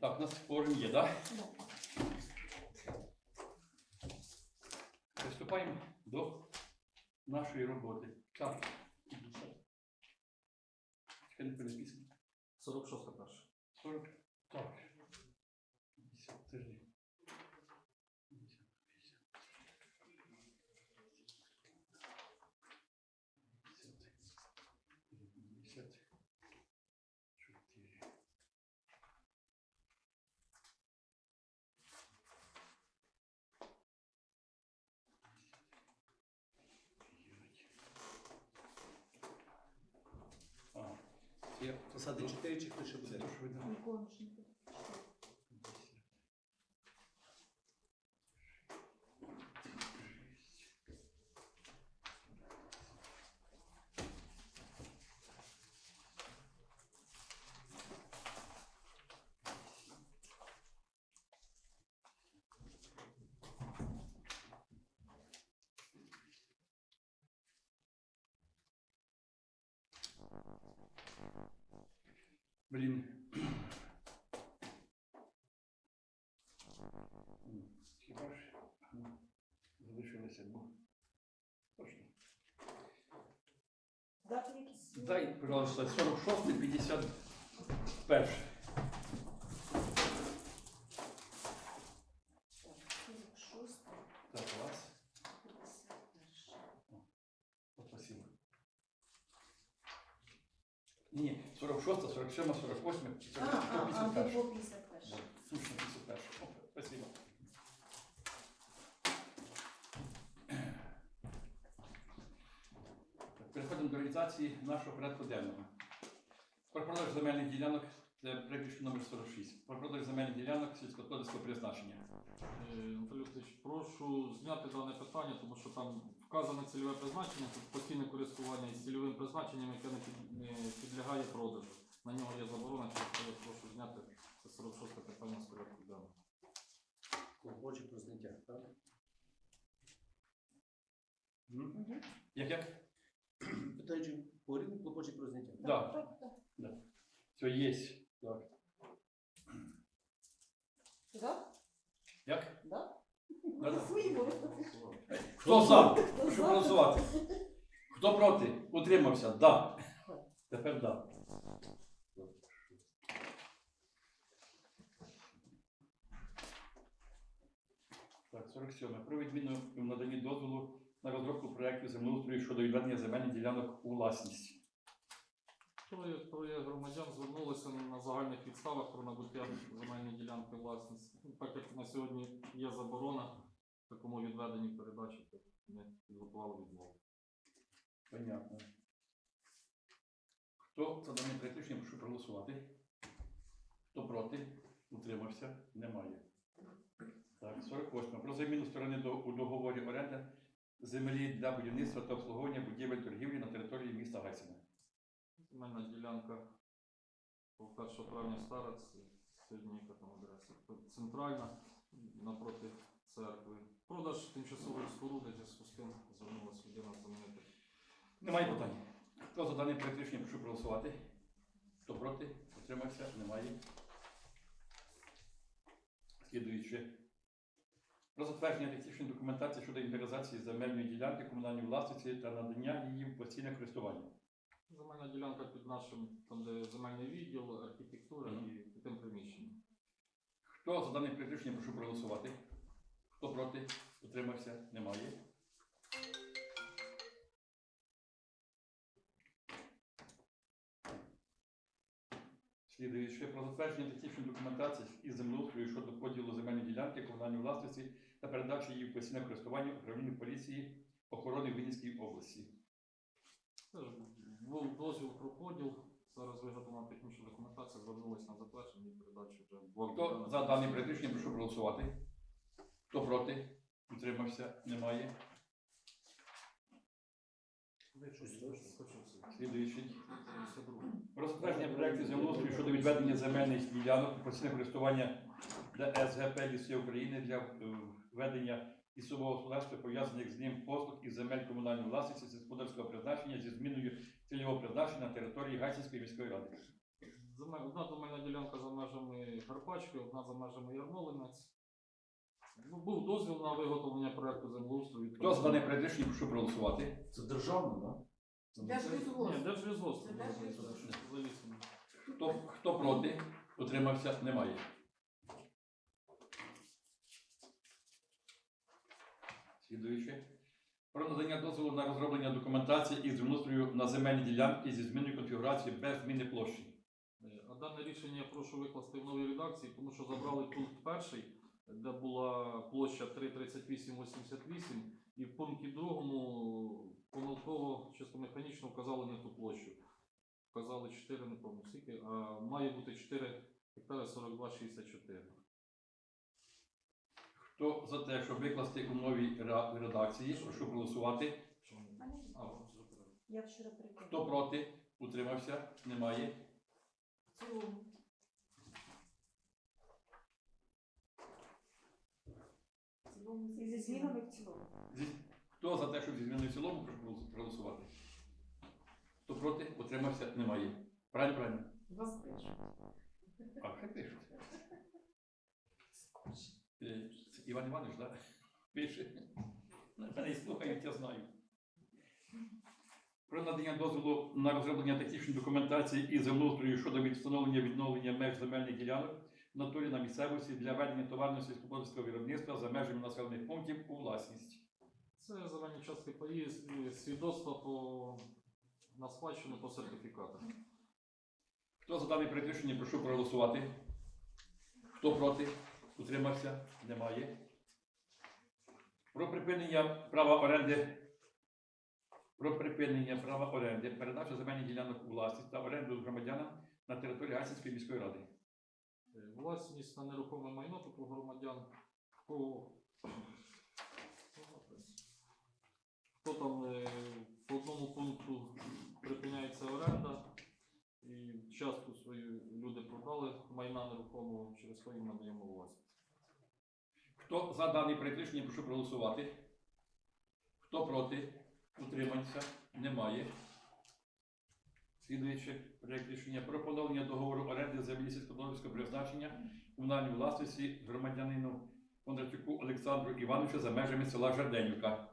Так, у нас кворум є, так? Приступаємо до нашої роботи. Так. Чекай, не переписано. 46 перша. 40. Це Посади 4 чи хто ще буде? це Блін. М, Хіба ж залишилося, бо точно. Дай, пожалуйста, 46 51. Так, 46, Так, вас. 51. От, Спасибо. Ні, 46, 47, 48, А, а, а, 51. до 51. Слушно, 51. О, Спасибо. Так, Переходимо до реалізації нашого порядку денного. Про продаж земельних ділянок це припишки номер 46. Про продаж земельних ділянок сільськогосподарського призначення. Е, Анатолій Олексійович, прошу зняти дане питання, тому що там вказане цільове призначення, тут постійне користування із цільовим призначенням, яке не, під, не підлягає продажу. На нього є заборона, це я прошу зняти це 46 питання з порядку денного. Робоче про зняття, так? Як як? Питаючи, говорив клопоче про зняття. Да. Так, так. Все є. Так. Да? Як? Да? Да-да. Своїмо. Хто за? Прошу голосувати. Хто проти? Утримався? Да. Тепер да. Так, 47. Про відміну в наданні дозволу на розробку проєктів землеустрою щодо відведення земельних ділянок у власність. Троє, громадян звернулися на загальних підставах про набуття земельної ділянки власності. Так як на сьогодні є заборона такому відведенні передачі, ми підготували відмову. Понятно. Хто за дане практичне, прошу проголосувати. Хто проти? Утримався? Немає. Так, 48. Про заміну сторони до, у договорі оренди землі для будівництва та обслуговування будівель торгівлі на території міста Гайсина. Земельна ділянка по 1 травня старець, сьогодні яка там адреса. Центральна напроти церкви. Продаж тимчасової споруди в зв'язку з тим звернулася людина замінити. Немає питань. Хто за дане практичне, прошу проголосувати. Хто проти? Утримався? Немає. Слідуючи. Про затвердження технічної документації щодо інвентаризації земельної ділянки комунальної власності та надання її в постійне користування. Земельна ділянка під нашим, там де земельний відділ, архітектура Мгм. і під тим приміщенням. Хто за дане практичне, прошу проголосувати. Хто проти? Утримався? Немає. Слідуючи про затвердження технічної документації із землеустрою щодо поділу земельної ділянки комунальної власності та передачі її в постійне користування управління поліції охорони Вінницької області. Був дозвіл про поділ. Зараз виготовлена технічна документація, звернулася на затвердження і передачу вже Хто за даний практичний, прошу проголосувати. Хто проти? Утримався? Немає. Слідуючий. 52. Про затвердження землеустрою щодо відведення земельних ділянок у постійне користування для СГП Ліси України для е, ведення лісового господарства, пов'язаних з ним послуг із земель комунальної власності сільськогосподарського призначення зі зміною цільового призначення на території Гайсинської міської ради. Одна земельна ділянка за межами Карпачки, одна за межами Ярмолинець. Ну, Був дозвіл на виготовлення проекту землеустрою. Хто за дане проект рішення, прошу проголосувати. Це не? Ні, Держлісгосп. Це Держлісгосп. За. Хто, хто проти? Утримався? Немає. Слідуюче. Про надання дозволу на розроблення документації із землеустрою на земельні ділянки зі зміною конфігурації без зміни площі. Е, А дане рішення я прошу викласти в новій редакції, тому що забрали пункт перший, де була площа 33888, і в пункті другому помилково чисто механічно вказали не ту площу. Вказали 4, не пам'ятаю скільки, а має бути 4 гектари 42,64. Хто за те, щоб викласти у новій ре- редакції, прошу голосувати. Я вчора прикинула. Хто проти? Утримався? Немає. В цілому. Цілому зі- зі змінами в цілому. Хто за те, щоб зі зміною в цілому, прошу проголос- проголосувати. Хто проти? Утримався? Немає. Правильно, правильно. Вас пише. А, хай пишуть. Е, це Іван Іванович, так? Пише. Мене і слухають, я знаю. Про надання дозволу на розроблення технічної документації і землеустрою щодо відстановлення відновлення меж земельних ділянок натурі на місцевості для ведення товарного сільськогосподарського виробництва за межами населених пунктів у власність. Це зелені частки паї, свідоцтва по на спадщину по сертифікатах. Хто за дане проект прошу проголосувати. Хто проти? Утримався? Немає. Про припинення права оренди. Про припинення права оренди, передачу земельних ділянок у власність та оренду громадянам на території Гайсинської міської ради. Е, Власність на нерухоме майно типу громадян. По, хто там е, по одному пункту припиняється оренда, і частку свою люди продали майна нерухомого, через їм надаємо власність. Хто за даний проект рішення, прошу проголосувати. Хто проти? Утримався? Немає. Слідуючи проект рішення про поновлення договору оренди землі сільськогосподарського призначення комунальній власності громадянину Кондратюку Олександру Івановичу за межами села Жерденівка.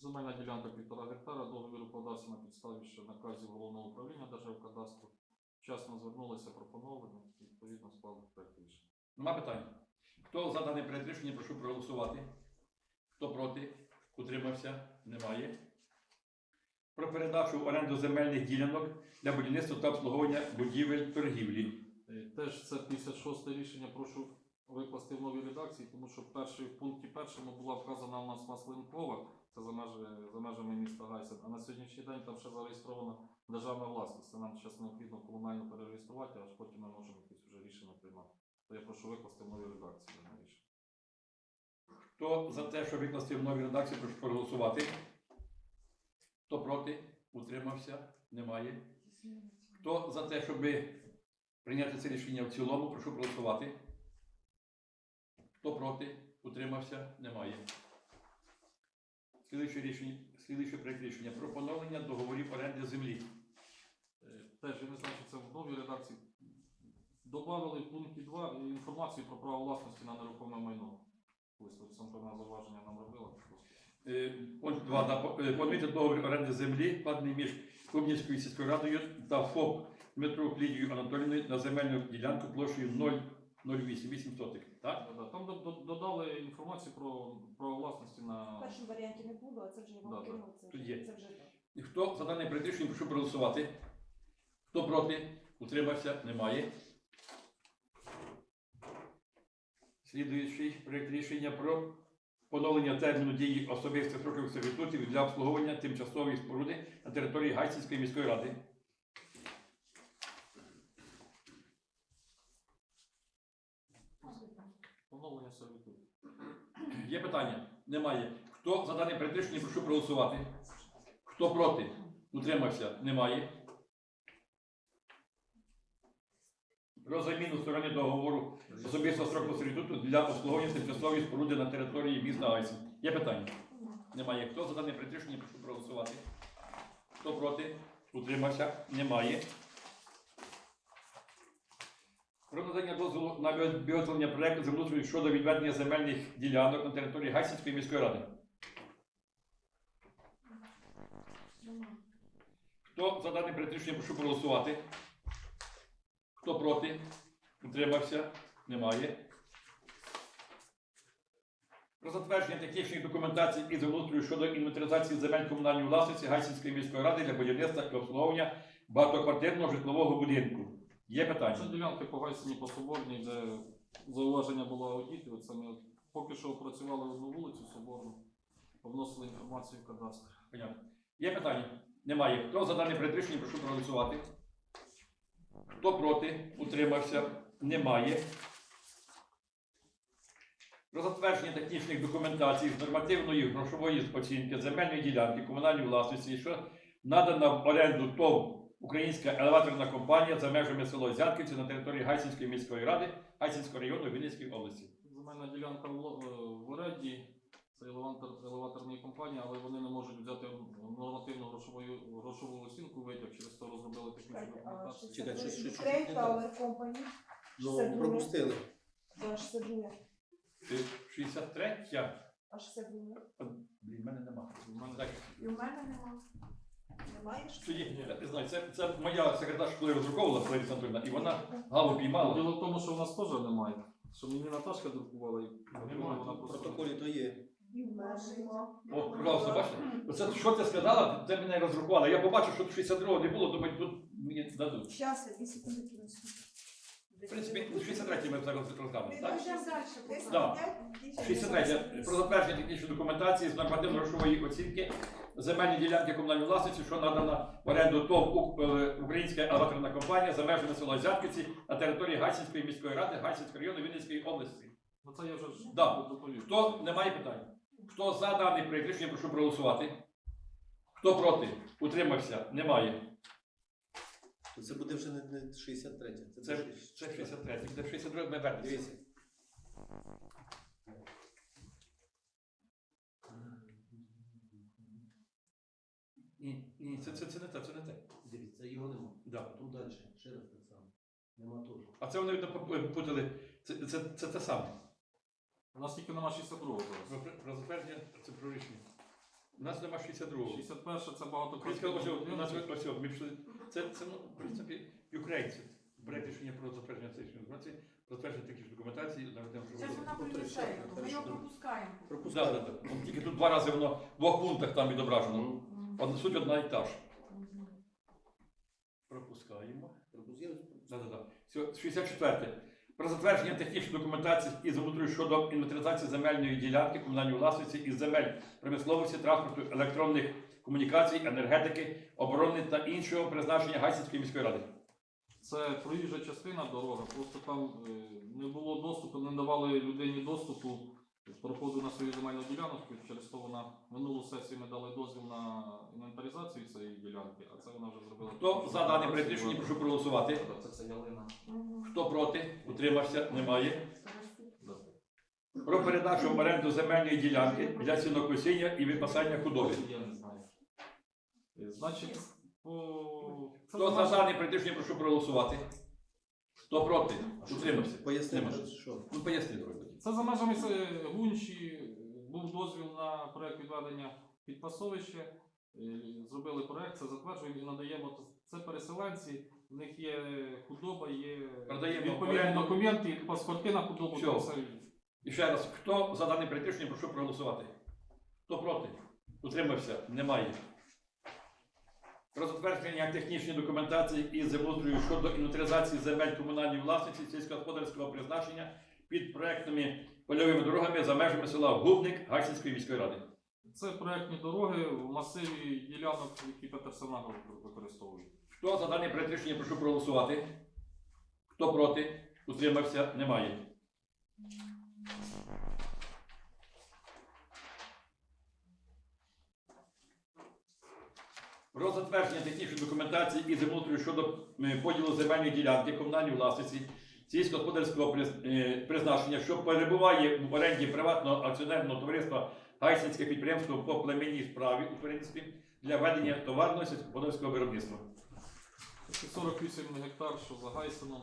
Земельна ділянка півтора гектара, договір укладався на підставі ще наказів головного управління Державкадастру. Вчасно звернулися про поновлення, відповідно склали проект рішення. Нема питань. Хто за дане проект рішення, прошу проголосувати. Хто проти? Утримався? Немає. Про передачу в оренду земельних ділянок для будівництва та обслуговування будівель торгівлі. Е, Теж це 56 рішення, прошу викласти в новій редакції, тому що перший, в пункті першому була вказана у нас Маслинкова, це за, межі, за межами міста Гайсен, а на сьогоднішній день там ще зареєстрована державна власність. Це нам зараз необхідно комунально перереєструвати, аж потім ми можемо якесь вже рішення приймати. То я прошу викласти в новій редакції. Хто за те, щоб викласти в новій редакції, прошу проголосувати. Хто проти? Утримався? Немає. Хто за те, щоб прийняти це рішення в цілому, прошу проголосувати. Хто проти? Утримався? Немає. Слідуюче рішення, слідуюче проект рішення про поновлення договорів оренди землі. Е, Теж я не знаю, чи це в новій редакції. Добавили в пункті 2 інформацію про право власності на нерухоме майно. Ось тут певне зауваження нам робила. Е, Пункт 2. Да, по- е, договір оренди землі, вкладений між Клубнівською сільською радою та ФОП Дмитру Лідією Анатолійовною на земельну ділянку площею 0,08 сотих. Так? Да, да. Там до- до- додали інформацію про право власності В на першому варіанті не було, а це вже Да, вам да. кинув. Це Тут вже це вже так. І Хто за дане проект рішення, прошу проголосувати. Хто проти? Утримався? Немає. Слідуючий проект рішення про поновлення терміну дії особистих строкових сервітутів для обслуговування тимчасової споруди на території Гайсінської міської ради. поновлення сервітуту. Є питання? Немає. Хто за дане проект прошу проголосувати. Хто проти? Утримався? Немає. Про заміну сторони договору особистого строкового сервітуту для обслуговування тимчасової споруди на території міста Гайсін. Є питання? Немає. Хто за дане проект рішення, прошу проголосувати. Хто проти? Утримався? Немає. Про надання дозволу на виготовлення проекту землеустрою щодо відведення земельних ділянок на території Гайсинської міської ради. Хто за дане проект рішення прошу проголосувати? Хто проти? Утримався? Немає. Про затвердження технічних документацій і землеустрою щодо інвентаризації земель комунальної власності Гайсинської міської ради для будівництва і обслуговування багатоквартирного житлового будинку. Є Це питання? ділянки по Гайсині по Соборній, де зауваження було аудитів. Це ми поки що опрацювали одну вулицю Соборну, вносили інформацію в кадастр. Понятно. Є питання? Немає. Хто за дане рішення прошу проголосувати? Хто проти? Утримався? Немає. Про затвердження технічних документацій з нормативної грошової оцінки земельної ділянки комунальної власності, що надана в оренду ТОВ Українська елеваторна компанія за межами село Зянківці на території Гайсинської міської ради Гайсинського району Вінницької області. Земельна ділянка в, е, оренді, елеваторної компанії, але вони не можуть взяти нормативну грошову, грошову оцінку витяг, через то розробили технічну документацію. Чекай, що- що- що- що- Tower Company. Ну, 62. пропустили. Да, 62. Е, 63 А 62. Блін, в мене нема. У мене Так, І в мене нема. Немає ж? Тоді, я не знаю, це, це моя секретарша, коли роздруковувала Лариса Анатольовна, і вона галу піймала. Діло в тому, що у нас теж немає. Що мені Наташка друкувала і Немає. вона В просто. протоколі то є. О, пожалуйста, бачите? Оце що ти сказала, це мене роздрукувала. Я побачив, що 62-го не було, думаю, тут мені дадуть. Щас, я 2 секунди принесу. В принципі, 63-й ми зараз розглянули, Ми так? Да. 63 про затвердження технічної документації з нормативно-грошової оцінки земельні ділянки комунальної власності, що надана в оренду ТОВ е, Українська елеваторна компанія за межами села Зятківці на території Гайсинської міської ради, Гайсинського району Вінницької області. Ну це я вже Да. доповів. Хто немає питань? Хто за даний проєкт рішення, прошу проголосувати. Хто проти? Утримався? Немає. То Це буде вже не, не 63. Це, Це, буде це 63, де 62 ми вернемося. Дивіться. Ні, ні, це, це, це не те, це не те. Дивіться, його нема. Да. Там далі, ще раз так само. Нема теж. А це вони видно, попутали. Це, це, це те саме. У нас тільки нема 62 зараз. Про, про затвердження це про рішення. У нас нема 62-го. 61 це багато Українська ось, у нас ось, ось, ми пішли. Це, це, ну, в принципі, українці. Проект рішення про затвердження цієї інформації, затвердження технічної документації на тему, що Зараз вона прилітає, ми його пропускаємо. Да, да, да. Тільки тут два рази воно в двох пунктах там відображено. Одна суть одна і та ж. Пропускаємо. Пропустили? Да, да, да. Все, 64. Про затвердження технічної документації і землеустрою щодо інвентаризації земельної ділянки комунальної власності із земель промисловості, транспорту, електронних комунікацій, енергетики, оборони та іншого призначення Гайсинської міської ради. Це проїжджа частина дороги, просто там е, не було доступу, не давали людині доступу проходу на свою земельну ділянку. Через то вона минулу сесію ми дали дозвіл на інвентаризацію цієї ділянки, а це вона вже зробила. Хто за дане проект рішення, прошу проголосувати. Це це ялина. Хто проти? Утримався? Немає. Про передачу в оренду земельної ділянки для сінокосіння і випасання худоби. Я не знаю. Е, Значить, по... Хто за дане проект рішення, прошу проголосувати. Хто проти? Утримався. Пояснимо, Нема. що. Ну, поясни, дорогой. Це за межами Гунчі був дозвіл на проект відведення під пасовище. Е, Зробили проект, це затверджуємо і надаємо. Це переселенці, в них є худоба, є Продаємо відповідні оренду. документи, паспорти на худобу. Всьо. це І ще раз, хто за дане проект прошу проголосувати. Хто проти? Утримався? Немає. Про затвердження технічної документації і землеустрою щодо інвентаризації земель комунальної власності сільськогосподарського призначення під проектними польовими дорогами за межами села Губник Гайсинської міської ради. Це проектні дороги в масиві ділянок, які Петерсонагро використовують. Хто за даний проект рішення, прошу проголосувати. Хто проти? Утримався? Немає. Про затвердження технічної документації і землеустрою щодо поділу земельної ділянки комунальної власності сільськогосподарського е, призначення, що перебуває в оренді приватного акціонерного товариства Гайсинське підприємство по племінній справі у тваринстві для ведення товарного сільськогосподарського виробництва. Це 48 гектар, що за Гайсеном.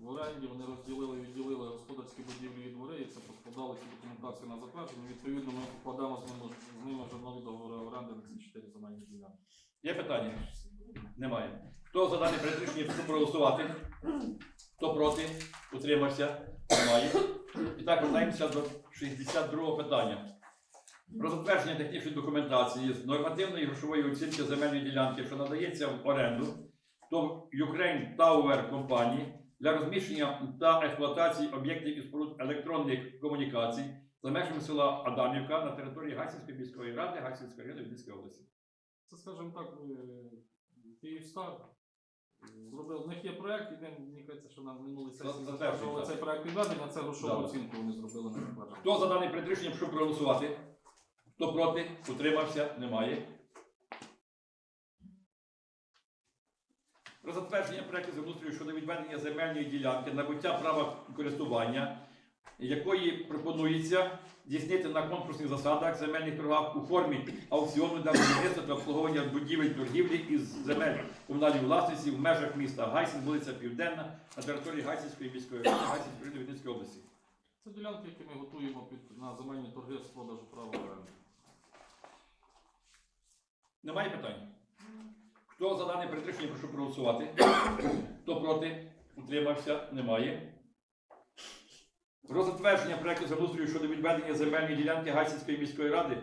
в оренді, вони розділили і відділили господарські будівлі і двори, і це подали цю документацію на затвердження. Відповідно, ми покладемо з ними, з ними вже нові договори оренди на ці чотири земельні ділянки. Є питання? Немає. Хто за дане проект рішення прошу проголосувати? Хто проти? Утримався? Немає. І так, вертаємося до 62 питання. Про затвердження технічної документації з нормативної грошової оцінки земельної ділянки, що надається в оренду, то Ukraine Tower Company для розміщення та експлуатації об'єктів і споруд електронних комунікацій за межами села Адамівка на території Гайсинської міської ради Гайсинської району Вінницької області. Це, скажімо так, е, Київстар. Зробив, в них є проект, і мені кажеться, що на минулій сесії затверджували цей проект відведення, це грошову Да. оцінку вони зробили на затвердження. Хто за даний проект рішення прошу проголосувати? Хто проти? Утримався? Немає. Про затвердження проекту землеустрою щодо відведення земельної ділянки, набуття права користування, якої пропонується здійснити на конкурсних засадах земельних торгах у формі аукціону для будівництва та обслуговування будівель торгівлі із земель комунальної власності в межах міста Гайсин, вулиця Південна, на території Гайсинської міської ради Гайсинської району Вінницької області. Це ділянки, які ми готуємо під, на земельні торги з продажу права оренди. Немає питань? Хто за дане передрішення, прошу проголосувати. Хто проти? Утримався? Немає. Про затвердження проекту землеустрою щодо відведення земельної ділянки Гайсинської міської ради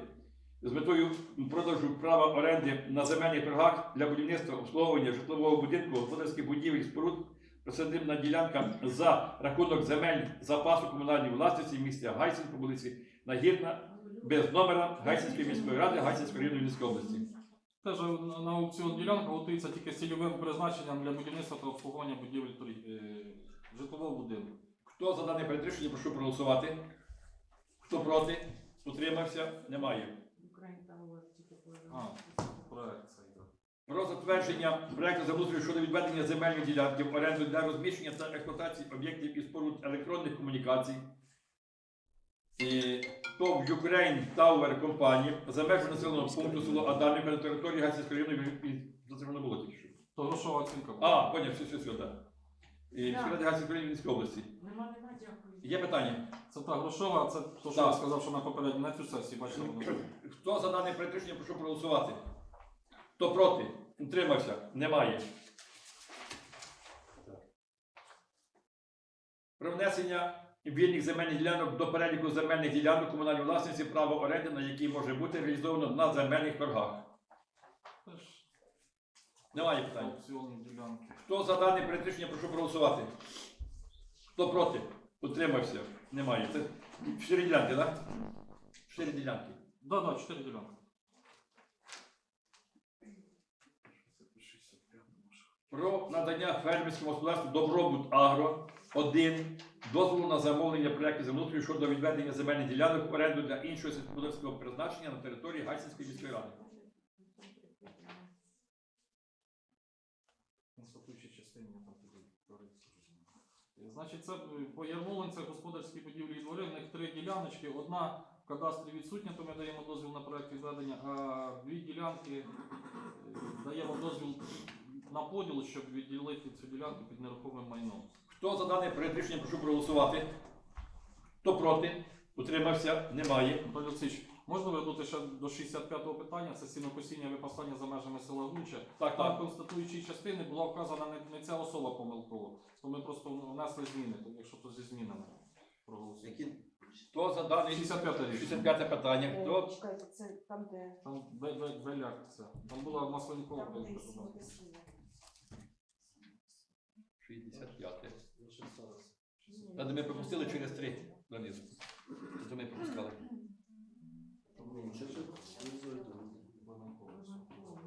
з метою продажу права оренди на земельних торгах для будівництва обслуговування житлового будинку, господарських будівель, споруд, присадибна ділянка за рахунок земель запасу комунальної власності в місті Гайсин по вулиці Нагірна без номера Гайсинської міської ради Гайсинської району Вінницької області. Теж на аукціон ділянка готується тільки з цільовим призначенням для будівництва та обслуговування будівель е, житлового будинку. Хто за дане передрішення, прошу проголосувати. Хто проти? Утримався? Немає. А, проект цей. Про затвердження проекту землеустрою щодо відведення земельної ділянки в оренду для розміщення та експлуатації об'єктів і споруд електронних комунікацій. І ТОВ Ukraine Tower Company за межами населеного пункту село Адамівка на території Гайсинської району і за це було тільки що. То грошова оцінка була. А, поняв, все, все, все, так. І Да. ради Гайсинської району Вінницької області. Нема, нема, дякую. Є питання? Це та грошова, це то, що Так. я сказав, що на попередній на цю сесію, бачите, воно. Хто за дане передрішення, прошу проголосувати. Хто проти? Утримався? Немає. Про внесення вільних земельних ділянок до переліку земельних ділянок комунальної власності право оренди, на якій може бути реалізовано на земельних торгах. Немає питань. аукціонні ділянки. Хто за дане передрішення, прошу проголосувати. Хто проти? Утримався? Немає. Це чотири ділянки, так? Чотири ділянки. Да, да, чотири ділянки. про надання фермерському господарству Добробут Агро 1 дозволу на замовлення проєкту землеустрою щодо відведення земельних ділянок в оренду для іншого сільськогосподарського призначення на території Гайсинської міської ради. В констатуючій частині там тоді говориться. Значить, це е, по Ярмолинцях господарські будівлі і двори, в них три діляночки. Одна в кадастрі відсутня, то ми даємо дозвіл на проект відведення, а дві ділянки е, даємо дозвіл на поділ, щоб відділити цю ділянку під нерухомим майном. Хто за дане передрішення, прошу проголосувати. Хто проти? Утримався? Немає. Олексійович, можна вернути ще до 65-го питання, це сінокосіння випасання за межами села Гуча. Так, Там в так. констатуючій частини була вказана не, не ця особа помилково, то ми просто внесли зміни, то якщо то зі змінами проголосуємо. Які Хто за дане 65 рішення. 65 питання? Хто? Чекайте, це там, де... Там бе- бе- беляк це. Там була Масленкова. Там, де сінокосіння. 65. Та ми пропустили через три донизу. Це ми пропускали. Ні, це вже знизу йде. Масленкова.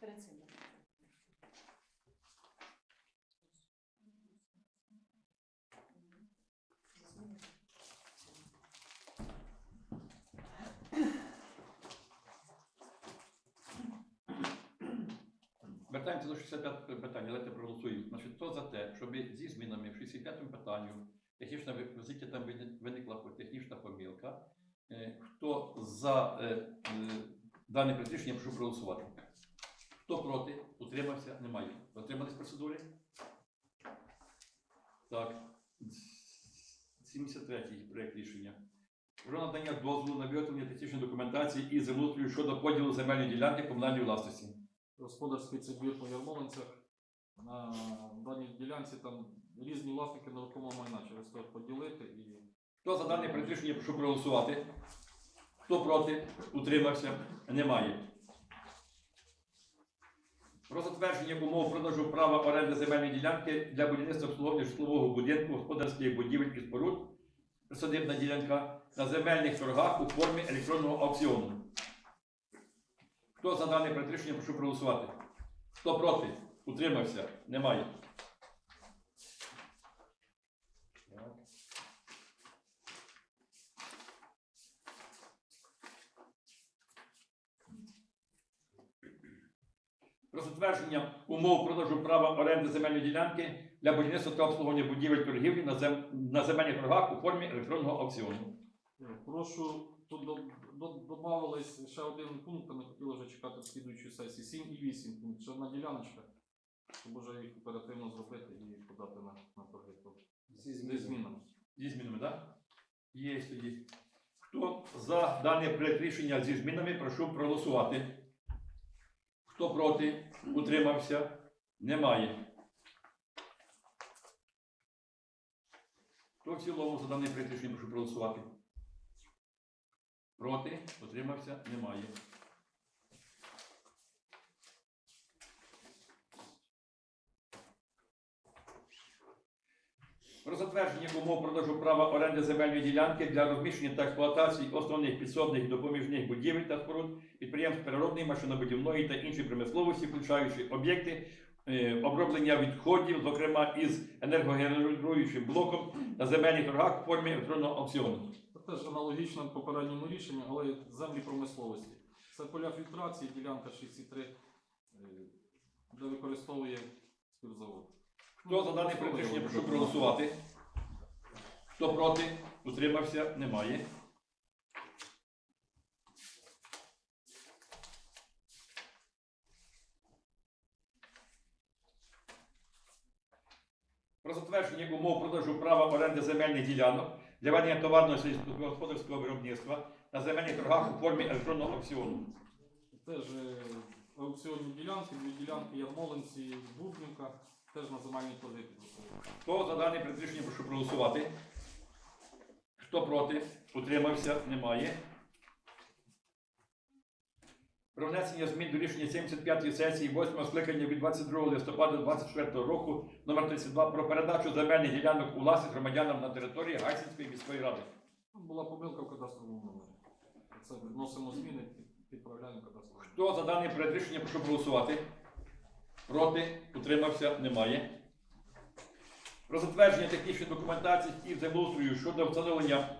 Перед цим. Вертаємося до 65 питання, давайте проголосуємо. Значить, хто за те, щоб зі змінами в 65 питанню Технічна ви- оскільки там виникла технічна помилка. Е, Хто за е, е, дане рішення, прошу проголосувати. Хто проти? Утримався? Немає. Дотримались процедури? Так. 73-й проект рішення. Про надання дозволу на виготовлення технічної документації і землеустрою щодо поділу земельної ділянки комунальної власності. Господарський двір по Ярмолинцях. На даній ділянці там різні власники нерухомого майна через те поділити і Хто за дане проект прошу проголосувати. Хто проти? Утримався? Немає. Про затвердження умов продажу права оренди земельної ділянки для будівництва обслуговування житлового будинку, господарських будівель і споруд, присадибна ділянка на земельних торгах у формі електронного аукціону. Хто за дане проект рішення, прошу проголосувати. Хто проти? Утримався? Немає. про затвердження умов продажу права оренди земельної ділянки для будівництва та обслуговування будівель торгівлі на, зем... на земельних торгах у формі електронного аукціону. Е, Прошу, тут додавались ще один пункт, а не хотіли вже чекати слідуючої сесії. 7 і 8 пункт. Ще одна діляночка, щоб вже їх оперативно зробити і подати на, на торги. Зі змінами. Зі змінами, так? Є тоді. Хто за дане проект рішення зі змінами, прошу проголосувати. Хто проти? Утримався? Немає. Хто в цілому за дане проект рішення, прошу проголосувати. Проти? Утримався? Немає. Про затвердження умов продажу права оренди земельної ділянки для розміщення та експлуатації основних підсобних допоміжних будівель та споруд, підприємств переробної, машинобудівної та іншої промисловості, включаючи об'єкти е, оброблення відходів, зокрема із енергогенеруючим блоком на земельних торгах в формі електронного аукціону. Теж аналогічно попередньому рішенню, але землі промисловості. Це поля фільтрації, ділянка 63, е, де використовує співзавод. Хто за дане проект рішення, прошу проголосувати. Хто проти? Утримався? Немає. Про затвердження умов продажу права оренди земельних ділянок для ведення товарного сільськогосподарського виробництва на земельних торгах у формі електронного аукціону. Теж аукціонні ділянки, дві ділянки Ярмолинці, Бубнівка, теж на земельній торги підготовлені. Хто за дане предвищення прошу проголосувати. Хто проти? Утримався? Немає. Про внесення змін до рішення 75-ї сесії 8 скликання від 22 листопада 2024 року номер 32 про передачу земельних ділянок у власність громадянам на території Гайсинської міської ради. Була помилка в кадастровому номері. Це вносимо зміни, під- підправляємо кадастровий. Хто за дане проект рішення, прошу проголосувати. Проти? Утримався? Немає. Про затвердження технічної документації і землеустрою щодо встановлення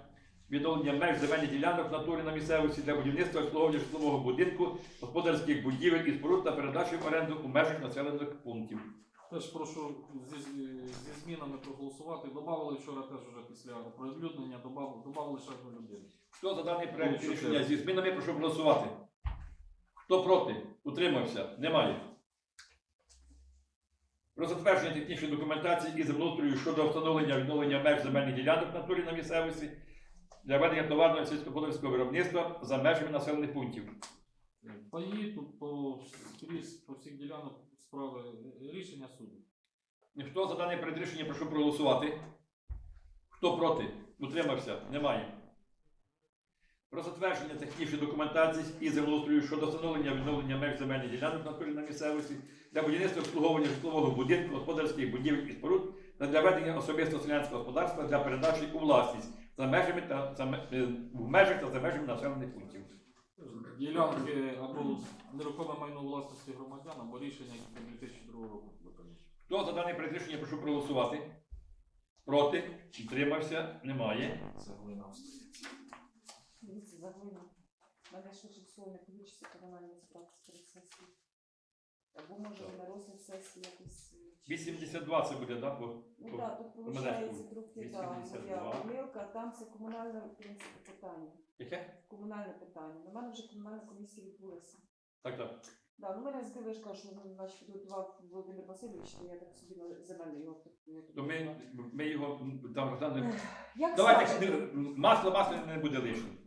відновлення меж земельних ділянок в натурі на місцевості для будівництва обслуговування житлового будинку, господарських будівель і споруд та передачі в оренду у межах населених пунктів. Теж прошу зі, зі змінами проголосувати. Добавили вчора теж вже після оприлюднення, добавили, добавили ще одну людину. Хто за даний проект рішення зі змінами, прошу голосувати. Хто проти? Утримався? Немає. Про затвердження технічної документації і землеустрою щодо встановлення відновлення меж земельних ділянок в натурі на місцевості для ведення товарного сільськогосподарського виробництва за межами населених пунктів. Паї тут по скрізь по всіх ділянок справи е, рішення суду. Хто за дане проект рішення, прошу проголосувати. Хто проти? Утримався? Немає. Про затвердження технічної документації і землеустрою щодо встановлення відновлення меж земельних ділянок на місцевості для будівництва обслуговування житлового будинку, господарських будівель і споруд та для ведення особистого селянського господарства для передачі у власність за межами та за ме- е, в межах та за межами населених пунктів. Ділянки або нерухоме майно власності громадян, або рішення які 2002 року. Хто за дане проект рішення, прошу проголосувати. Проти? Утримався? Немає. Це глина. Дивіться, заглина. Мене ще не вийде, то вона з процесу. Або може на розгляд сесії якось. е, чи- 82 це буде, так? Бо Ну так, тут Мене виходить трохи та, моя 82. помилка, там це комунальне в принципі питання. Яке? Комунальне питання. На мене вже комунальна комісія відбулася. Так, так. Да, ну мене кажу, що ну, значить підготував Володимир Васильович, то я так собі на земельний його тут- То ми, ми його м, там розглянули. Як Давайте не- масло, масло не буде лишнім.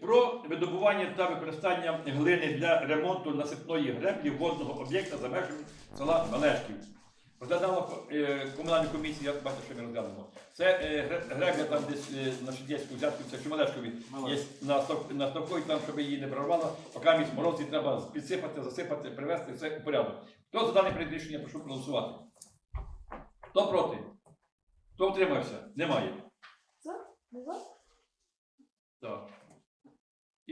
Про видобування та використання глини для ремонту насипної греблі водного об'єкта за межами села Малешків. Розглядала е, комунальна комісія, я бачу, що ми розглянемо. Це е, гребля там десь е, на Шидєцьку, взятку, це Шумалешкові. Є на, на ставковій, там, щоб її не прорвало, поки місь морозі треба підсипати, засипати, привести все у порядок. Хто за дане рішення, прошу проголосувати. Хто проти? Хто утримався? Немає. Не за? Так.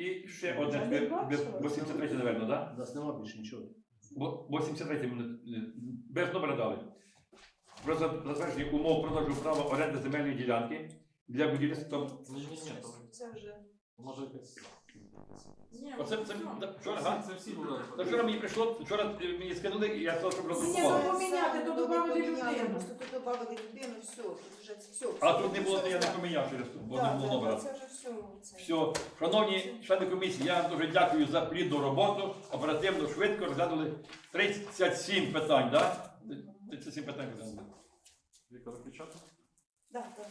І ще одне, не бачила. 83, напевно, так? У нас нема більше нічого. Бо 83 мене е, без номера дали. Про за- затвердження умов продажу права оренди земельної ділянки для будівництва. Це вже. може якось. Ні, Оце це, ну, Це вчора, га? Це всі були. Та вчора мені прийшло, вчора е, мені скинули, і я сказав, щоб Ні, роздрукували. ну, поміняти, то добавити Поміняли, людину. Просто тут добавили людину, все, тут вже все. А тут не було, то я не поміняв через то, бо не було номера. це вже все. це. Все, шановні члени комісії, я вам дуже дякую за плідну роботу. Оперативно, швидко розглянули 37 питань, так? 37 питань розглянули. Віктор, печатку? Так, так.